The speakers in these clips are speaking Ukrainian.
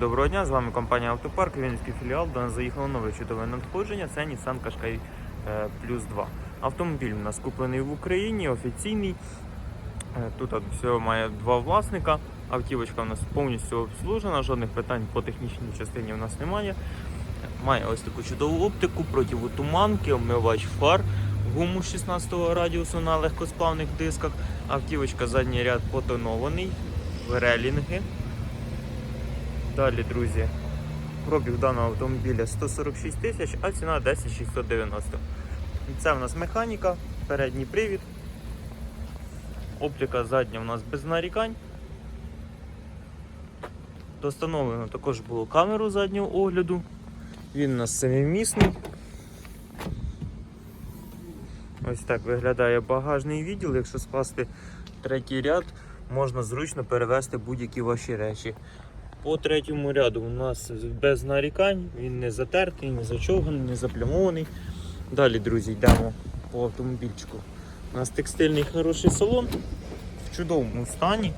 Доброго дня, з вами компанія Автопарк, Вінницький філіал. До нас заїхало нове чудове надходження. Це Nissan Qashqai е, Plus 2. Автомобіль у нас куплений в Україні, офіційний. Е, Тут всього має два власника. Автівочка у нас повністю обслужена, жодних питань по технічній частині у нас немає. Має ось таку чудову оптику, противотуманки, омивач фар, гуму 16-го радіусу на легкосплавних дисках. Автівочка задній ряд потонований, релінги. Далі, друзі, пробіг даного автомобіля 146 тисяч, а ціна 10 690. Це в нас механіка, передній привід. Оптика задня у нас без нарікань. Достановлено також було камеру заднього огляду. Він у нас семимісний. Ось так виглядає багажний відділ. Якщо скласти третій ряд, можна зручно перевезти будь-які ваші речі. По третьому ряду у нас без нарікань, він не затертий, не зачовганий, не заплямований. Далі, друзі, йдемо по автомобільчику. У нас текстильний хороший салон в чудовому стані.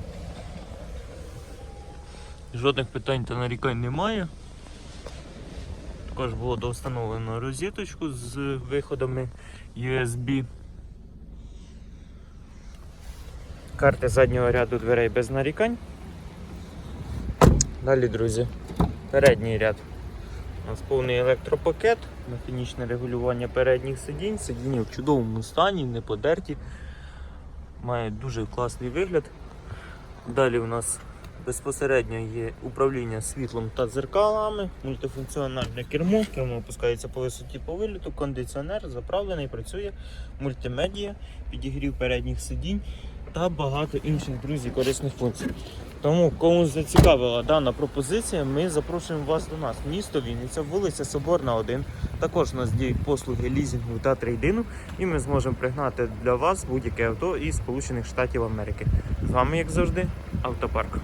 Жодних питань та нарікань немає. Також було доустановлено розеточку з виходами USB. Карти заднього ряду дверей без нарікань. Далі, друзі, передній ряд. У нас повний електропакет, механічне регулювання передніх сидінь, сидіння в чудовому стані, не подерті. Має дуже класний вигляд. Далі у нас безпосередньо є управління світлом та дзеркалами, мультифункціональне кермо, кермо опускається по висоті по виліту, кондиціонер заправлений, працює, мультимедія, підігрів передніх сидінь та багато інших друзів корисних функцій. Тому, кому зацікавила дана пропозиція, ми запрошуємо вас до нас. Місто Вінниця, вулиця Соборна, 1. Також у нас діють послуги лізінгу та трейдину, і ми зможемо пригнати для вас будь-яке авто із Сполучених Штатів Америки. З вами, як завжди, автопарк.